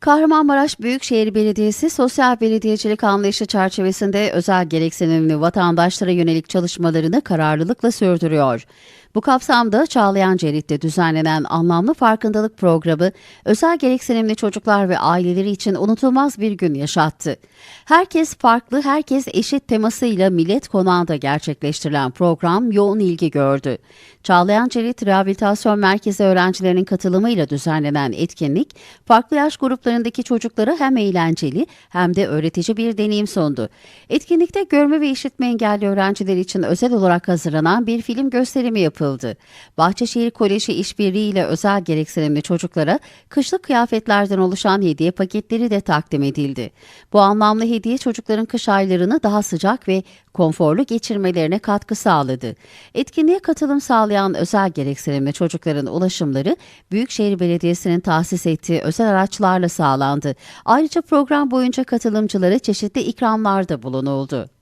Kahramanmaraş Büyükşehir Belediyesi sosyal belediyecilik anlayışı çerçevesinde özel gereksinimli vatandaşlara yönelik çalışmalarını kararlılıkla sürdürüyor. Bu kapsamda Çağlayan Cerit'te düzenlenen anlamlı farkındalık programı özel gereksinimli çocuklar ve aileleri için unutulmaz bir gün yaşattı. Herkes farklı, herkes eşit temasıyla millet konağında gerçekleştirilen program yoğun ilgi gördü. Çağlayan Cerit Rehabilitasyon Merkezi öğrencilerinin katılımıyla düzenlenen etkinlik, farklı yaş gruplarındaki çocuklara hem eğlenceli hem de öğretici bir deneyim sundu. Etkinlikte görme ve işitme engelli öğrenciler için özel olarak hazırlanan bir film gösterimi yapıldı. Bahçeşehir Koleji işbirliğiyle özel gereksinimli çocuklara kışlık kıyafetlerden oluşan hediye paketleri de takdim edildi. Bu anlamlı hediye çocukların kış aylarını daha sıcak ve konforlu geçirmelerine katkı sağladı. Etkinliğe katılım sağlayan özel gereksinimli çocukların ulaşımları Büyükşehir Belediyesi'nin tahsis ettiği özel araçlarla sağlandı. Ayrıca program boyunca katılımcılara çeşitli ikramlarda bulunuldu.